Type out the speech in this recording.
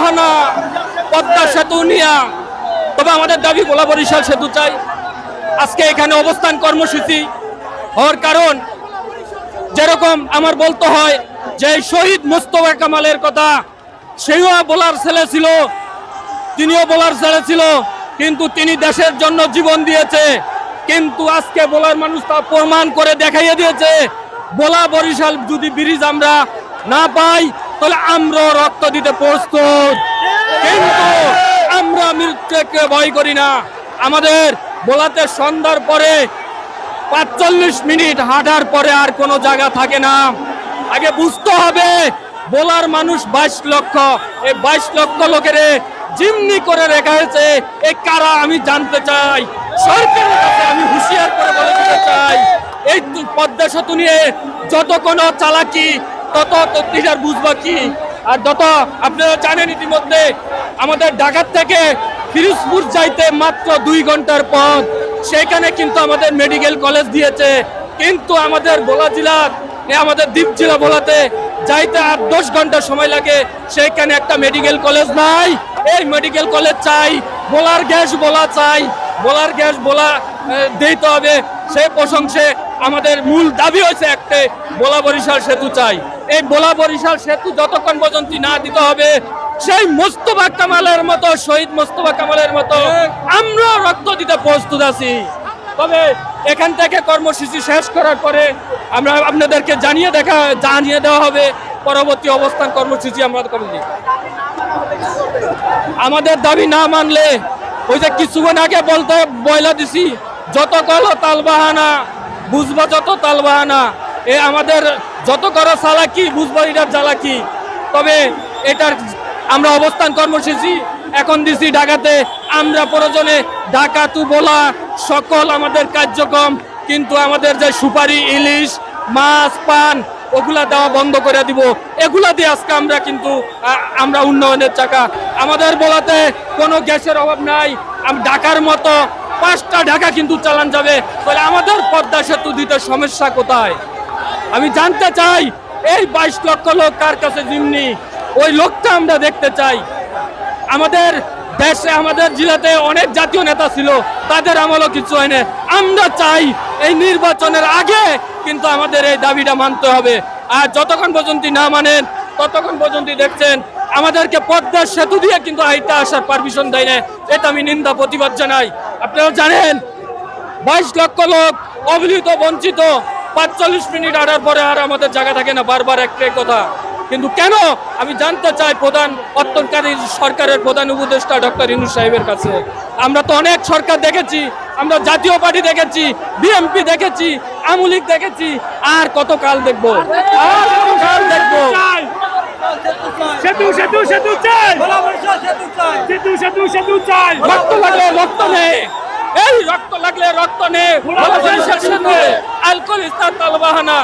তালবাহানা পদ্মা সেতু নিয়া। তবে আমাদের দাবি গোলা বরিশাল সেতু চাই। আজকে এখানে অবস্থান কর্মসূচি হওয়ার কারণ যেরকম আমার বলতে হয় যে শহীদ মোস্তফা কামালের কথা, সেও বলার ছেলে ছিল, তিনিও বলার ছেলে ছিল, কিন্তু তিনি দেশের জন্য জীবন দিয়েছে। কিন্তু আজকে বলার মানুষ তা প্রমাণ করে দেখাইয়ে দিয়েছে বলা বরিশাল যদি ব্রিজ আমরা না পাই তাহলে আমরা রক্ত দিতে প্রস্তুত। কিন্তু আমরা মৃত্যুকে ভয় করি না। আমাদের বোলাতে সন্ধ্যার পরে পাঁচচল্লিশ মিনিট হাঁটার পরে আর কোনো জায়গা থাকে না। আগে বুঝতে হবে, বলার মানুষ বাইশ লক্ষ। এই বাইশ লক্ষ লোকের জিমনি করে রেখা হয়েছে। এ কারা আমি জানতে চাই। সরকারের কাছে আমি হুঁশিয়ার করে বলে দিতে চাই। এই পদ্মা সেতু নিয়ে যত কোনো চালাকি তত তদ্বির বুঝবা কি আর যত আপনারা জানেন ইতিমধ্যে, আমাদের ঢাকার থেকে ফিরোজপুর যাইতে মাত্র দুই ঘণ্টার পথ। সেখানে কিন্তু আমাদের মেডিকেল কলেজ দিয়েছে। কিন্তু আমাদের ভোলা জেলার আমাদের দ্বীপ জেলা ভোলাতে যাইতে আর দশ ঘণ্টা সময় লাগে। সেখানে একটা মেডিকেল কলেজ নাই। এই মেডিকেল কলেজ চাই বোলার গ্যাস বলা চাই। বোলার গ্যাস বলা দিতে হবে। সেই প্রশংসে আমাদের মূল দাবি হয়েছে একটা বোলা বরিশাল সেতু চাই। এই বোলা বরিশাল সেতু যতক্ষণ পর্যন্ত না দিতে হবে, সেই মোস্তফা কামালের মতো, শহীদ মোস্তফা কামালের মতো আমরা রক্ত দিতে প্রস্তুত আছি। তবে এখান থেকে কর্মসূচি শেষ করার পরে আমরা আপনাদেরকে জানিয়ে দেখা, জানিয়ে দেওয়া হবে, পরবর্তী অবস্থান কর্মসূচি আমরা করব আমাদের দাবি না মানলে, ওই যে কিছুক্ষণ আগে বলতে বয়লা দিছি, যত কলো তালবাহানা, বুঝবা যত তালবাহানা এ আমাদের যত করো চালাকি বুঝবা এটার জ্বালাকি তবে এটার আমরা অবস্থান কর্মসূচি এখন দিছি ঢাকাতে। আমরা প্রয়োজনে ঢাকা তু বলা সকল আমাদের কার্যক্রম, কিন্তু আমাদের যে সুপারি ইলিশ, মাছ, পান, ওগুলা দেওয়া বন্ধ করে দিব। এগুলা দিয়ে আজকে আমরা কিন্তু আমরা উন্নয়নের চাকা। আমাদের বলাতে কোনো গ্যাসের অভাব নাই। ঢাকার মতো পাঁচটা ঢাকা কিন্তু চালান যাবে। তাহলে আমাদের পদ্মা সেতু দিতে সমস্যা কোথায়? আমি জানতে চাই, এই বাইশ লক্ষ লোক কার কাছে জিমনি ওই লোকটা আমরা দেখতে চাই। আমাদের দেশে, আমাদের জেলাতে অনেক জাতীয় নেতা ছিল, তাদের আমলও কিছু হয়নি। আমরা চাই এই নির্বাচনের আগে কিন্তু আমাদের এই দাবিটা মানতে হবে। আর যতক্ষণ পর্যন্ত না মানেন, ততক্ষণ পর্যন্ত দেখছেন, আমাদেরকে পদ্মার সেতু দিয়ে কিন্তু হাইতে আসার পারমিশন দেয় না এটা আমি নিন্দা, প্রতিবাদ জানাই। আপনারা জানেন, বাইশ লক্ষ লোক অবহেলিত, বঞ্চিত পাঁচচল্লিশ মিনিট আড়ার পরে আর আমাদের জায়গা থাকে না বারবার একটাই কথা। কিন্তু কেন? আমি জানতে চাই প্রধান অত্যন্তকারী সরকারের প্রধান উপদেষ্টা ডক্টর ইনুস সাহেবের কাছে। আমরা তো অনেক সরকার দেখেছি আমরা জাতীয় পার্টি দেখেছি বিএমপি দেখেছি আমুলিক দেখেছি আর কত কাল দেখব? আর কত কাল দেখব? সেতু সেতু সেতু চাই। সেতু সেতু সেতু চাই। রক্ত লাগলে রক্ত নে এই রক্ত লাগলে রক্ত নে। আলকোল ইস্তার তালবাহানা